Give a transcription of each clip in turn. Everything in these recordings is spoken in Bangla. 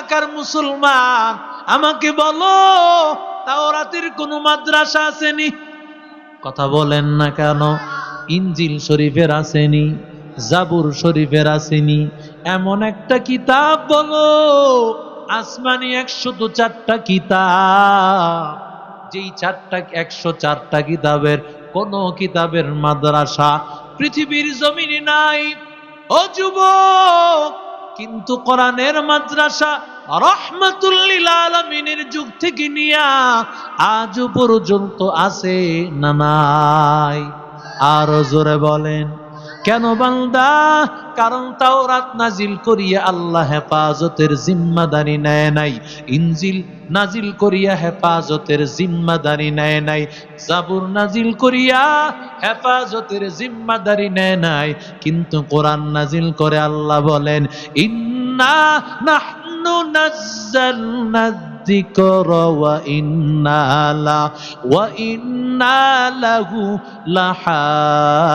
এলাকার মুসলমান, আমাকে বলো, তাওরাতের কোনো মাদ্রাসা আসেনি? কথা বলেন না কেন? ইঞ্জিল শরীফের আসেনি, জাবুর শরীফের আসেনি। এমন একটা কিতাব বলো, আসমানি একশো দু চারটা কিতাব। যেই চারটা, একশো চারটা কিতাবের কোন কিতাবের মাদ্রাসা পৃথিবীর জমিনে নাই। ও যুবক কিন্তু কোরআনের মাদ্রাসা রহমাতুল্লিল আলমিনের যুগ থেকে নিয়া আজও পর্যন্ত আছে না নাই? আরও জোরে বলেন। কেন বান্দা? কারণ তাওরাত নাজিল করিয়া আল্লাহ হেফাজতের জিম্মাদারি নেয় নাই। ইনজিল নাজিল করিয়া হেফাজতের জিম্মাদারি নেয় নাই। জাবুর নাজিল করিয়া হেফাজতের জিম্মাদারি নেয় নাই। কিন্তু কোরআন নাজিল করে আল্লাহ বলেন, ইন্না নাহনু নাজ্জালনা الذكر وإنا لا وإنا له لحافظون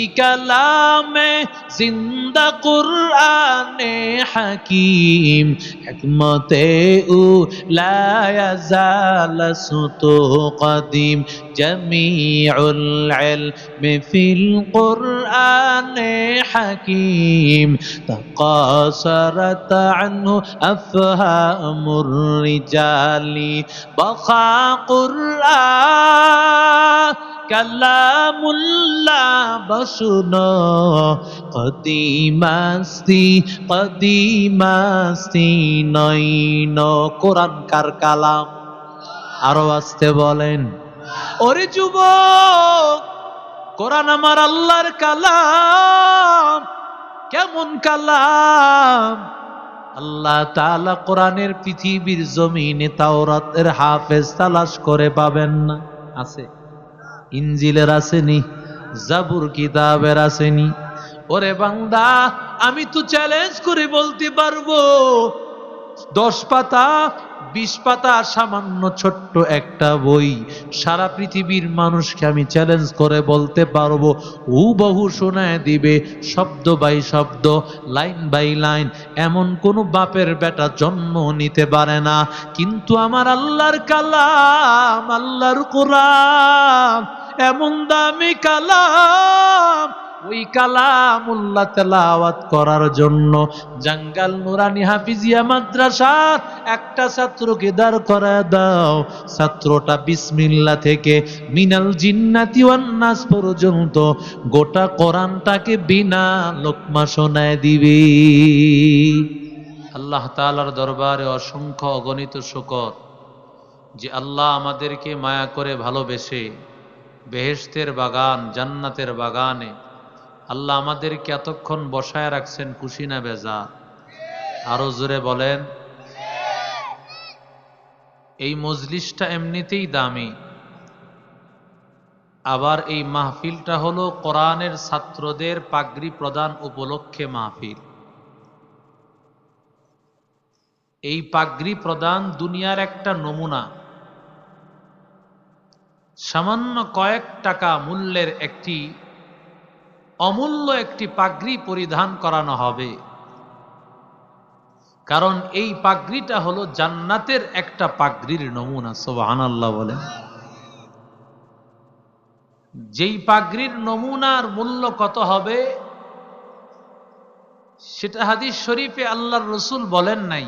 ই কালামে জিন্দা কুরআনে হাকিম, হিকমতে উ লায়া লায়াজাল সুতু কদিম। জমিউল ইলমি ফিল কুরআনে হাকিম, তাকাসারাত আনহু আফহামুর রিজালি। বখা কুরআন কালামুল্লাহ বসুনো কদিমাস্তি কদিমাস্তি নইন কোরআন কার কালাম? আরও আসতে বলেন। ওরে যুবক, কোরআন আমার আল্লাহর কালাম। কেমন কালাম? আল্লাহ তাআলা কোরআনের পৃথিবীর জমিনে তাওরাতের হাফেজ তালাশ করে পাবেন না। আছে। ইঞ্জিলের আসেনি, জাবুর কিতাবের আসেনি। ওরে বান্দা, আমি তো চ্যালেঞ্জ করে বলতে পারব, দশ পাতা, বিশ পাতা, সামান্য ছোট্ট একটা বই, সারা পৃথিবীর মানুষকে আমি চ্যালেঞ্জ করে বলতে পারব উ বহু শোনায় দিবে, শব্দ বাই শব্দ, লাইন বাই লাইন, এমন কোন বাপের বেটা জন্ম নিতে পারে না। কিন্তু আমার আল্লাহর কালাম, আল্লাহর কোরআন এমন দামি কালাম, ওই কালাম কালামুল্লাহ তেলাওয়াত করার জন্য জাঙ্গাল নুরানি হাফিজিয়া মাদ্রাসার একটা ছাত্রকে দাঁড় করা দাও। ছাত্রটা বিসমিল্লা থেকে মিনাল জিন্নাতি ওয়ান্নাস পর্যন্ত গোটা কোরআনটাকে বিনা লোকমা শোনায় দিবে। আল্লাহ তালার দরবারে অসংখ্য অগণিত শুকর যে আল্লাহ আমাদেরকে মায়া করে ভালোবেসে বেহেশতের বাগান, জান্নাতের বাগানে। আল্লাহ আমাদেরকে এতক্ষণ বসায় রাখছেন খুশি না বেজা আরও জোরে বলেন, এই মজলিসটা এমনিতেই দামি। আবার এই মাহফিলটা হলো কোরআনের ছাত্রদের পাগড়ি প্রদান উপলক্ষে মাহফিল। এই পাগড়ি প্রদান দুনিয়ার একটা নমুনা। সামান্য কয়েক টাকা মূল্যের একটি অমূল্য একটি পাগড়ি পরিধান করানো হবে। কারণ এই পাগড়িটা হলো জান্নাতের একটা পাগড়ির নমুনা সোবাহান আল্লাহ বলেন যেই পাগড়ির নমুনার মূল্য কত হবে, সেটা হাদিস শরীফে আল্লাহর রসুল বলেন নাই।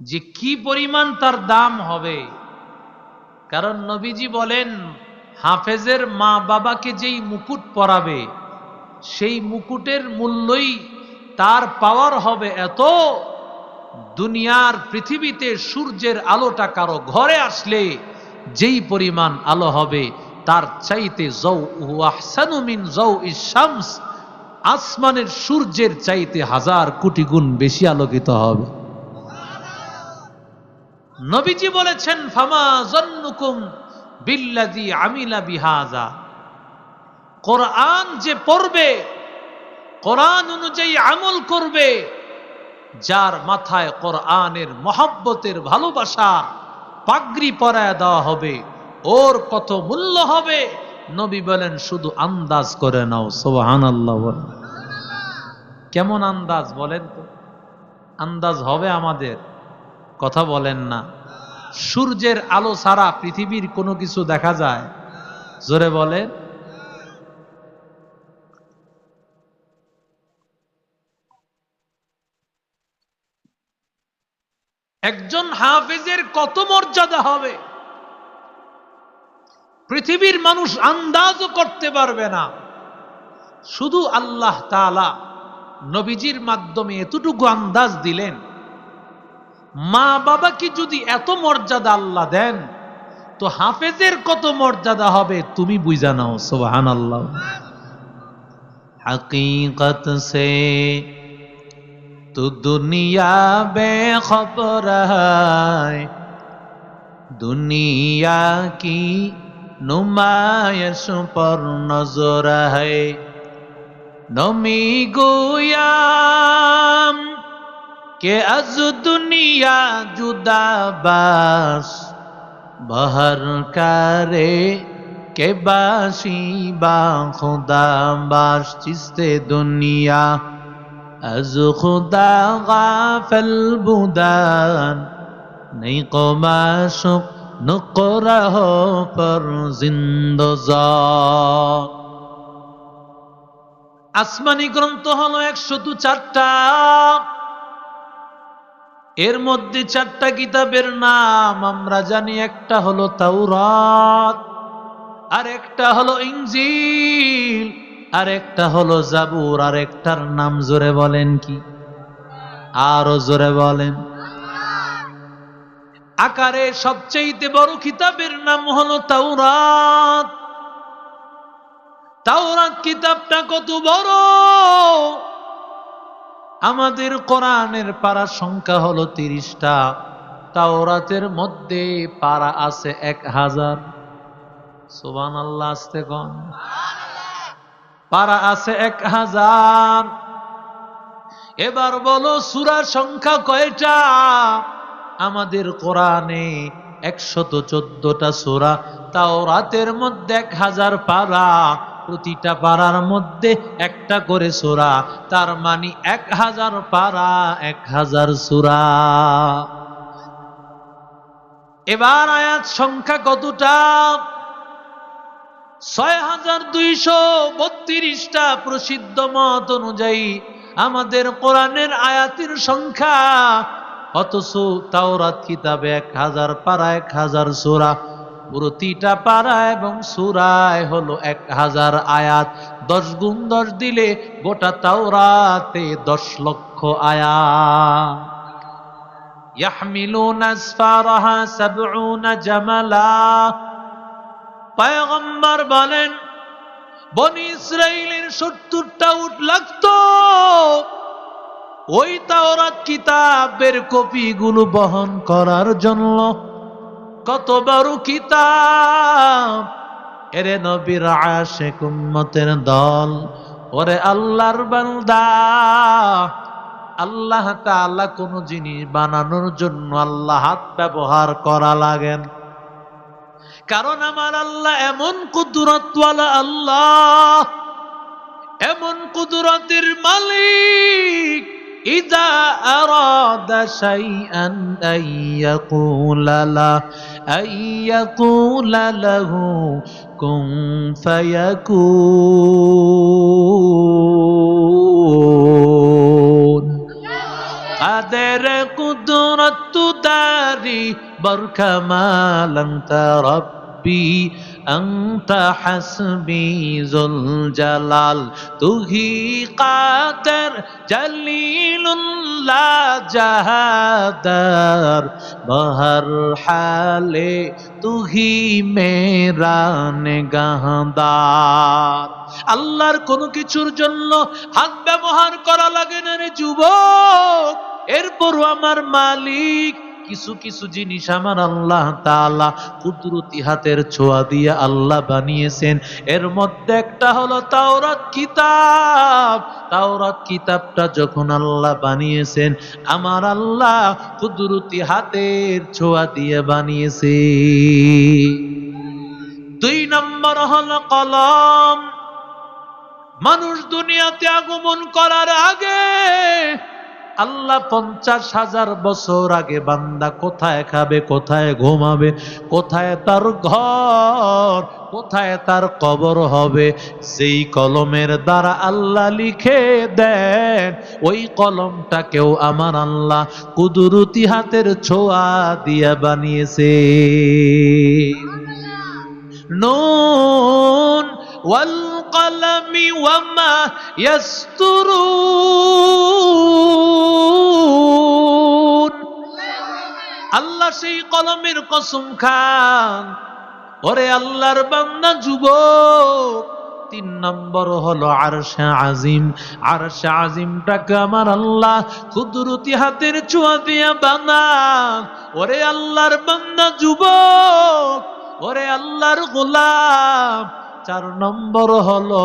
যে কি পরিমাণ তার দাম হবে কারণ নবীজি বলেন, হাফেজের মা বাবাকে যেই মুকুট পরাবে, সেই মুকুটের মূল্যই তার পাওয়ার হবে এত। দুনিয়ার পৃথিবীতে সূর্যের আলোটা কারও ঘরে আসলে যেই পরিমাণ আলো হবে, তার চাইতে আসমানের সূর্যের চাইতে হাজার কোটি গুণ বেশি আলোকিত হবে। নবীজি বলেছেন, ফামা জন্নুকুম বিল্লাদি আমিলা বিহাজা কোরআন যে পড়বে, কোরআন অনুযায়ী আমল করবে, যার মাথায় কোরআনের মহব্বতের ভালোবাসা পাগড়ি পরায় দেওয়া হবে, ওর কত মূল্য হবে, নবী বলেন, শুধু আন্দাজ করে নাও সোহান আল্লাহ কেমন আন্দাজ বলেন তো? আন্দাজ হবে আমাদের। কথা বলেন না। সূর্যের আলো ছাড়া পৃথিবীর কোনো কিছু দেখা যায়? জোরে বলেন। একজন হাফেজের কত মর্যাদা হবে? পৃথিবীর মানুষ আন্দাজও করতে পারবে না। শুধু আল্লাহ তালা নবীজির মাধ্যমে এতটুকু আন্দাজ দিলেন। মা বাবাকে যদি এত মর্যাদা আল্লাহ দেন, তো হাফেজের কত মর্যাদা হবে তুমি বুঝা নাও সোহান আল্লাহ হাকিকত সে তো দুনিয়া বে খবর দুনিয়া কি নুমায়শ পর নজর হে নমি গোয়া কে আজ দুনিয়া জুদাবাস? বহর কারে কে বাসি বা খুদা বাস চিস্তে দুনিয়া, আজ খুদা গাফল বুদান। নেই কমাসুক نقرہ পর জিন্দ আসমানি গ্রন্থ হলো একশো দু চারটা। এর মধ্যে চারটা কিতাবের নাম আমরা জানি, একটা হলো তাওরাত আর একটা হলো ইঞ্জিল আর একটা হলো জাবুর আর একটার নাম জোরে বলেন কি? আরও জোরে বলেন। আকারে সবচেয়ে বড় কিতাবের নাম হলো তাওরাত। তাওরাত কিতাবটা কত বড়? আমাদের কোরআনের পারা সংখ্যা হলো তিরিশটা, তাওরাতের মধ্যে পারা আছে এক হাজার। সোবান আল্লাহ আসতে কন। পারা আছে এক হাজার। এবার বলো, সুরার সংখ্যা কয়টা? আমাদের কোরআনে একশত চোদ্দটা সুরা তাও রাতের মধ্যে এক হাজার পারা, প্রতিটা পাড়ার মধ্যে একটা করে সুরা, তার মানে এক হাজার পারা, এক হাজার সুরা। এবার আয়াত সংখ্যা কতটা? ছয় হাজার দুইশো বত্রিশটা প্রসিদ্ধ মত অনুযায়ী আমাদের কোরআনের আয়াতের সংখ্যা অথচ তাওরাত কিতাবে এক হাজার পারা এক হাজার সোরা প্রতিটা পারা এবং সুরায় হলো এক হাজার আয়াত দশ গুণ দশ দিলে গোটা তাওরাতে দশ লক্ষ আয়াত يحملون أسفارها سبعون جملا পায়গম্বর বলেন বনি ইসরায়েলের সত্তরটা উট লাগতো ওই তাওরাত কিতাবের কপিগুলো বহন করার জন্য কত বড় কিতাব। এরে নবীর আশেক উম্মতের দল, ওরে আল্লাহর বান্দা। আল্লাহ তাআলা কোন জিনিস বানানোর জন্য আল্লাহ হাত ব্যবহার করা লাগেন কারণ আমার আল্লাহ এমন কুদরতওয়ালা আল্লাহ, এমন কুদরতের মালিক। إذا أراد شيئا أن يقول له أن يقول له كن فيكون. قدر قدرت داري بركة ما لم ترب. রব্বি আংতা হাসবি জুল জালাল তুহি কাতার জলিলুল্লাহ জাহাদার বহর হালে তুহি মেরা নেগাহদার আল্লাহর কোনো কিছুর জন্য হাত ব্যবহার করা লাগে না রে যুবক, এরপরও আমার মালিক কিছু কিছু জিনিস আমার আল্লাহ তাআলা কুদরতি হাতের ছোঁয়া দিয়ে আল্লাহ বানিয়েছেন। এর মধ্যে একটা হলো তাওরাত কিতাব। তাওরাত কিতাবটা যখন আল্লাহ বানিয়েছেন, আমার আল্লাহ কুদরতি হাতের ছোঁয়া দিয়ে বানিয়েছে। দুই নম্বর হলো কলম। মানুষ দুনিয়াতে আগমন করার আগে আল্লাহ পঞ্চাশ হাজার বছর আগে বান্দা কোথায় খাবে কোথায় ঘুমাবে কোথায় তার ঘর কোথায় তার কবর হবে? সেই কলমের দ্বারা আল্লাহ লিখে দেন ওই কলমটাকেও আমার আল্লাহ কুদুরতি হাতের ছোঁয়া দিয়া বানিয়েছে। নুন والقلم وما يسترون আল্লাহ সেই কলমের কসম খান ওরে আল্লাহর বান্দা যুবক তিন নম্বর হলো আরশা আজিম আরশা আজিমটাকে আমার আল্লাহ কুদরতি হাতের ছোঁয়া দিয়া বানান ওরে আল্লাহর বান্দা যুবক ওরে আল্লাহর গোলাম চার নম্বর হলো,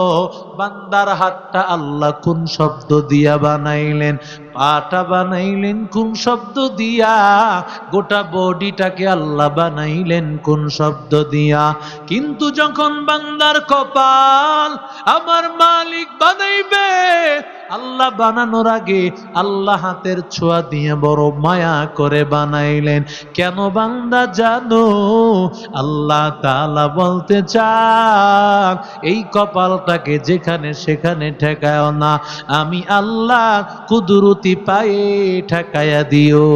বান্দার হাতটা আল্লাহ কোন শব্দ দিয়া বানাইলেন? পাটা বানাইলেন কোন শব্দ দিয়া? গোটা বডিটাকে আল্লাহ বানাইলেন কোন শব্দ দিয়া? কিন্তু যখন বান্দার কপাল আমার মালিক বানাইবে আল্লাহ বানানোর আগে আল্লাহ হাতের ছোঁয়া দিয়ে বড় মায়া করে বানাইলেন। কেন বান্দা জানো? আল্লাহ তালা বলতে চান, এই কপালটাকে যেখানে সেখানে ঠেকায় না। আমি আল্লাহ কুদরতি পায়ে ঠেকায়া দিও।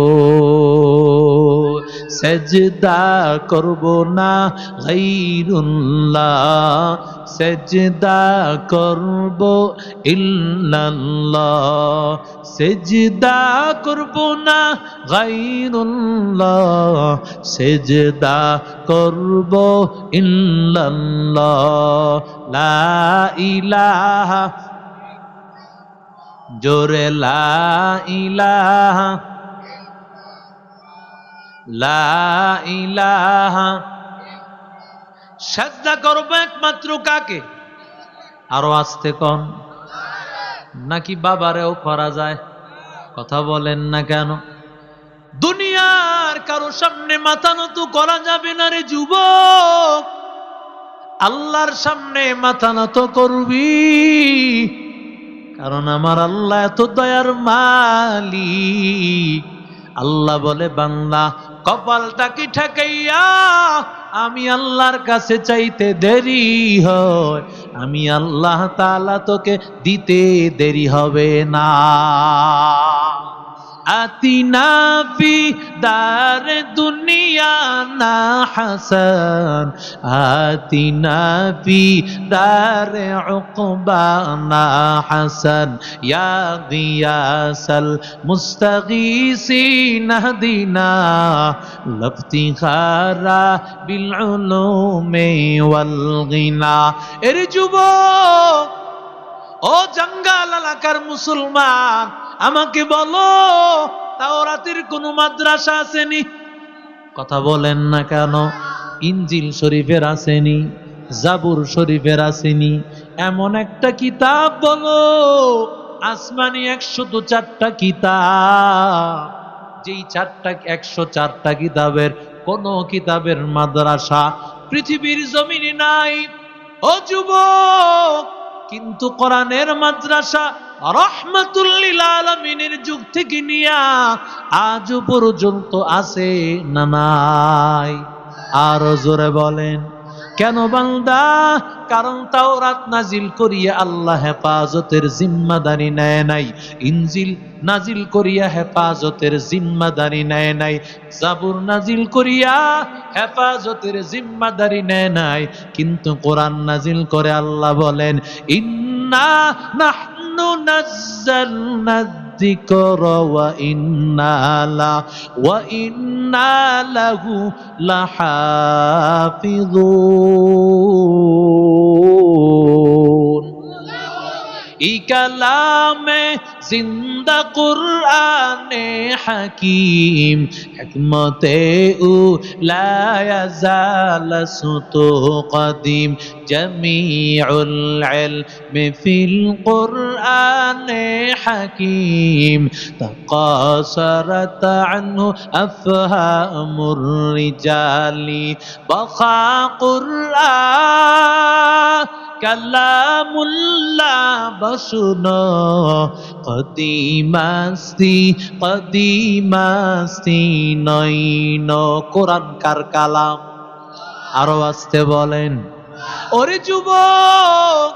সেজদা করব না গাইরুল্লাহ সেজদা করব ইল্লাল্লাহ। সেজদা করব না গাইরুল্লাহ সেজদা করব ইল্লাল্লাহ। লা ইলাহা, জোরে লা ইলাহা। সাজদা করব একমাত্র কাকে? আরও আসতে কন নাকি বাবারেও করা যায়? কথা বলেন না কেন? দুনিয়ার কারও সামনে মাথা নত করা যাবে না রে যুবক। আল্লাহর সামনে মাথা নত করবি। কারণ আমার আল্লাহ এত দয়ার মালিক। আল্লাহ বলে বাংলা কপালটাকে ঠেকাইয়া, আমি আল্লাহর কাছে চাইতে দেরি হয়, আমি আল্লাহ তালা তোকে দিতে দেরি হবে না। آتنا في دار الدنيا حسن آتنا في دار عقبانا حسن يا غياس المستغيثين اهدنا لا بالعلوم والغنى ارجو ও জঙ্গাল এলাকার মুসলমান, আমাকে বলো, তাওরাতের কোন মাদ্রাসা আসেনি? কথা বলেন না কেন? ইঞ্জিল শরীফের আসেনি, জাবুর শরীফের আসেনি, এমন একটা কিতাব বলো, আসমানি একশো তো চারটা কিতাব। যেই চারটা, একশো চারটা কিতাবের, কোন কিতাবের মাদ্রাসা পৃথিবীর জমিনে নাই। ও যুবক কিন্তু কোরআনের মাদ্রাসা রহমাতুল্লিল আলমিনের যুগ থেকে নিয়া আজ পর্যন্ত আছে না নাই? আর জোরে বলেন। কেন বান্দা? কারণ তাও রাত নাজিল করিয়া আল্লাহ হেফাজতের জিম্মাদারি নেয় নাই। ইনজিল নাজিল করিয়া হেফাজতের জিম্মাদারি নেয় নাই। জাবুর নাজিল করিয়া হেফাজতের জিম্মাদারি নেয় নাই। কিন্তু কোরআন নাজিল করে আল্লাহ বলেন, ইন্না নাহনু নাজ্জালনা الذكر وإنا لا وإنا له لحافظون এই কালামে জিন্দা কুরআনে হাকিম, হিকমতে উ লায়াজাল সুতু কদিম। জামিউল ইলমি ফিল কুরআনে হাকিম, তাকাসারাত আনহু আফহামুর রিজালি। বখা কুরআন, কালামুল্লাহ বসুন কদিমাস্তি কদিমাস্তি নইন কোরআন কার কালাম? আরও আসতে বলেন। ওরে যুবক,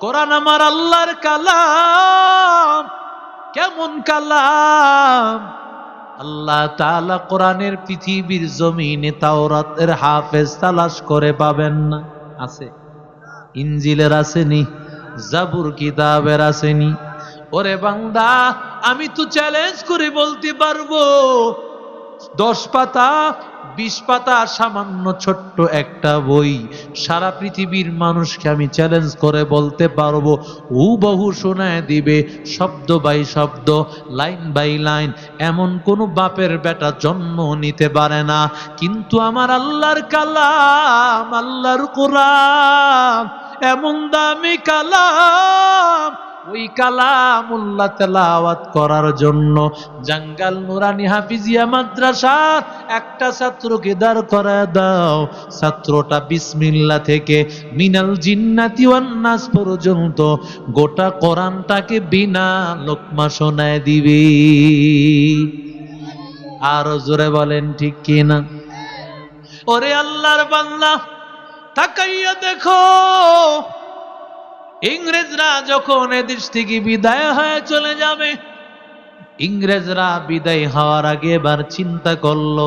কোরআন আমার আল্লাহর কালাম। কেমন কালাম? আল্লাহ তাআলা কোরআনের পৃথিবীর জমিনে তাওরাতের হাফেজ তালাশ করে পাবেন না। আছে। ইঞ্জিলের আসেনি, জাবুর কিতাবের আসেনি। ওরে বান্দা, আমি তো চ্যালেঞ্জ করে বলতে পারব। দশ পাতা, বিশ পাতা, সামান্য ছোট্ট একটা বই। সারা পৃথিবীর মানুষকে আমি চ্যালেঞ্জ করে বলতে পারব। ও বহু শোনায় দিবে, শব্দ বাই শব্দ, লাইন বাই লাইন। এমন কোন বাপের বেটা জন্ম নিতে পারে না। কিন্তু আমার আল্লাহর কালাম, আল্লাহর কোরআন, এমন দামি কালাম ওই কালামুল্লাহ তেলাওয়াত করার জন্য জাঙ্গাল নুরানি হাফিজিয়া মাদ্রাসার একটা ছাত্রকে দাঁড় করা দাও। ছাত্রটা বিসমিল্লা থেকে মিনাল জিন্নাতি ওয়ান্নাস পর্যন্ত গোটা কোরআনটাকে বিনা লোকমা শোনায় দিবে। আরও জোরে বলেন, ঠিক কি না? ওরে আল্লাহর বান্দা, তাকাইয়া দেখো ইংরেজরা যখন এদেশ থেকে বিদায় হয়ে চলে যাবে, ইংরেজরা বিদায় হওয়ার আগে এবার চিন্তা করল,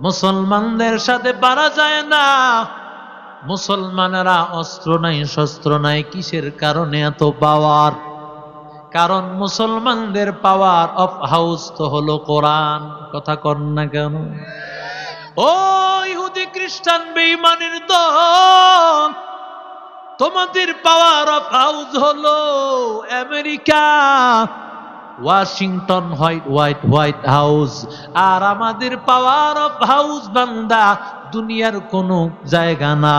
মুসলমানদের সাথে পারা যায় না। মুসলমানেরা অস্ত্র নাই, শস্ত্র নাই, কিসের কারণে এত পাওয়ার? কারণ মুসলমানদের পাওয়ার অফ হাউস তো হলো কোরআন, কথা কর না কেন? ও ইহুদি খ্রিস্টান, বেঈমানের দল তোমাদের পাওয়ার অফ হাউস হলো America, Washington white white white house. আর আমাদের পাওয়ার অফ হাউস বান্দা দুনিয়ার কোনো জায়গা না।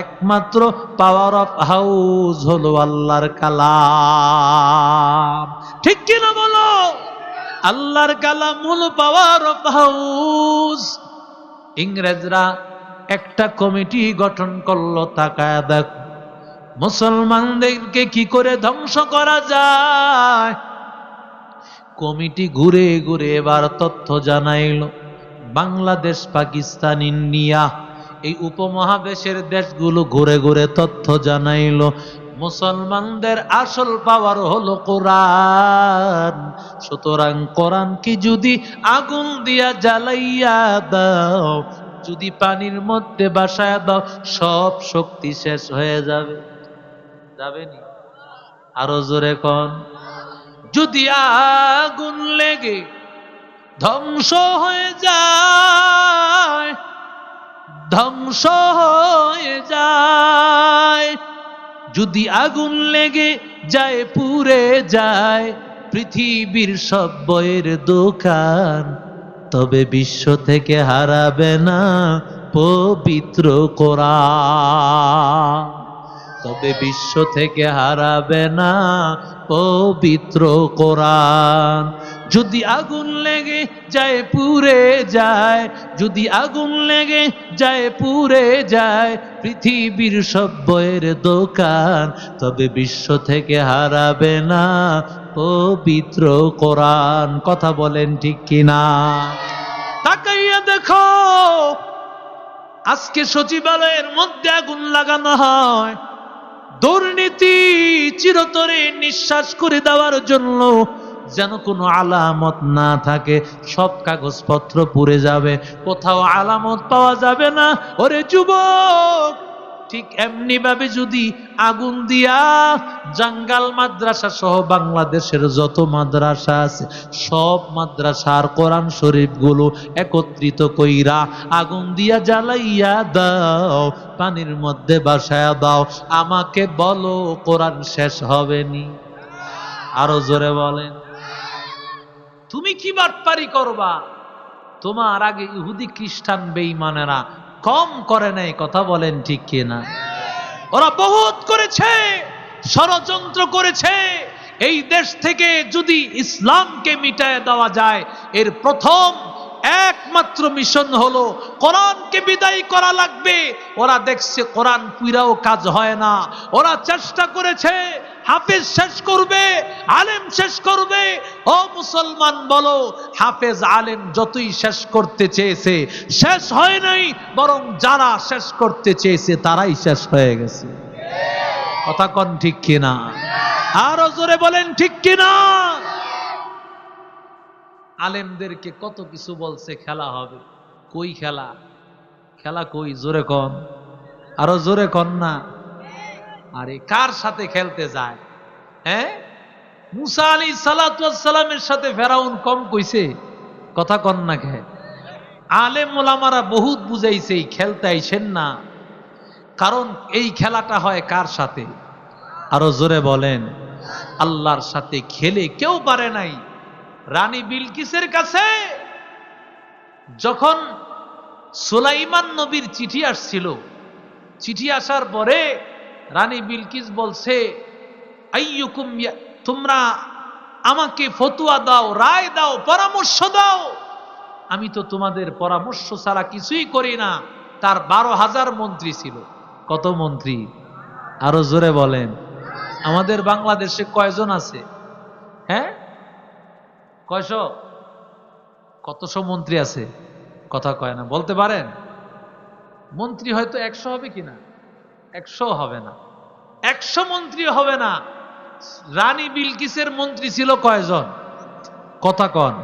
একমাত্র পাওয়ার অফ হাউস হলো আল্লাহর কালাম। ঠিক কিনা বলো? আল্লাহর কালাম হলো পাওয়ার অফ হাউস। ইংরেজরা একটা কমিটি গঠন করল তাকায় দেখ। মুসলমানদেরকে কি করে ধ্বংস করা যায়? কমিটি ঘুরে ঘুরে এবার তথ্য জানাইল, বাংলাদেশ, পাকিস্তান, ইন্ডিয়া, এই উপমহাদেশের দেশগুলো ঘুরে ঘুরে তথ্য জানাইল, মুসলমানদের আসল পাওয়ার হলো কোরআন। সুতরাং কোরআন কি যদি আগুন দিয়া জ্বালাইয়া দাও, যদি পানির মধ্যে বাসায় দাও, সব শক্তি শেষ হয়ে যাবে। যাবেনি। আরও জোরে কন, যদি আগুন লেগে ধ্বংস হয়ে যায়, ধ্বংস হয়ে যায়, যদি আগুন লেগে যায়, পুড়ে যায়, পৃথিবীর সব বইয়ের দোকান তবে বিশ্ব থেকে হারাবে না পবিত্র কোরআন। তবে বিশ্ব থেকে হারাবে না পবিত্র কোরআন। যদি আগুন লেগে যায়, পুড়ে যায়, যদি আগুন লেগে যায়, পুড়ে যায়, পৃথিবীর সব বইয়ের দোকান, তবে বিশ্ব থেকে হারাবে না পবিত্র কোরআন। কথা বলেন ঠিক কিনা? তাকাইয়া দেখো, আজকে সচিবালয়ের মধ্যে আগুন লাগানো হয়। দুর্নীতি চিরতরে নিঃশ্বাস করে দেওয়ার জন্য যেন কোনো আলামত না থাকে। সব কাগজপত্র পুড়ে যাবে, কোথাও আলামত পাওয়া যাবে না। ওরে যুবক ঠিক এমনি ভাবে যদি আগুন দিয়া জাঙ্গাল মাদ্রাসা সহ বাংলাদেশের যত মাদ্রাসা আছে, সব মাদ্রাসার কোরআন শরীফগুলো একত্রিত কইরা আগুন দিয়া জ্বালাইয়া দাও, পানির মধ্যে বাসায়া দাও। আমাকে বলো, কোরআন শেষ হবে নি? আরও জোরে বলেন। তুমি কি বাটপারি করবা? তোমার আগে ইহুদি খ্রিস্টান বেঈমানেরা কম করে নাই, কথা বলেন ঠিক কিনা? ওরা বহুত করেছে, ষড়যন্ত্র করেছে। এই দেশ থেকে যদি ইসলামকে মিটায় দেওয়া যায়, এর প্রথম একমাত্র মিশন হলো কোরআনকে বিদায় করা লাগবে। ওরা দেখছে কোরআন পুইরাও কাজ হয় না। ওরা চেষ্টা করেছে হাফেজ শেষ করবে, আলেম শেষ করবে। ও মুসলমান, বলো, হাফেজ আলেম যতই শেষ করতে চেয়েছে, শেষ হয় নাই, বরং যারা শেষ করতে চেয়েছে, তারাই শেষ হয়ে গেছে। কথা কন ঠিক কিনা? আরও জোরে বলেন ঠিক কিনা? আলেমদেরকে কত কিছু বলছে, খেলা হবে। কই খেলা? খেলা কই? জোরে কন। আরও জোরে কন না। আরে কার সাথে খেলতে যায়? হ্যাঁ? মুসা আলী সালামের সাথে ফেরাউন কম কইছে, কথা কন না খে আলেম ওলামারা বহুত বুঝাইছে, এই খেলতে আইছেন না। কারণ এই খেলাটা হয় কার সাথে? আরও জোরে বলেন, আল্লাহর সাথে খেলে কেউ পারে নাই। রানী বিলকিসের কাছে যখন সুলাইমান নবীর চিঠি আসছিল, চিঠি আসার পরে রানী বিলকিস বলছে তোমরা আমাকে ফতুয়া দাও, রায় দাও, পরামর্শ দাও। আমি তো তোমাদের পরামর্শ ছাড়া কিছুই করি না। তার বারো হাজার মন্ত্রী ছিল। কত মন্ত্রী? আরও জোরে বলেন। আমাদের বাংলাদেশে কয়জন আছে? হ্যাঁ? কয়শো? কতশো মন্ত্রী আছে? কথা কয় না, বলতে পারেন? মন্ত্রী হয়তো একশো হবে কিনা? একশো হবে না। একশো মন্ত্রী হবে না। রানী বিলকিসের মন্ত্রী ছিল কয়জন? কথা কন।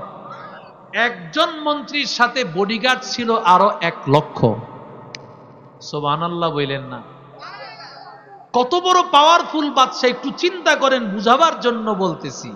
একজন মন্ত্রীর সাথে বডিগার্ড ছিল আরও এক লক্ষ। সোবান আল্লাহ বললেন না। কত বড় পাওয়ারফুল বাদশা একটু চিন্তা করেন, বুঝাবার জন্য বলতেছি।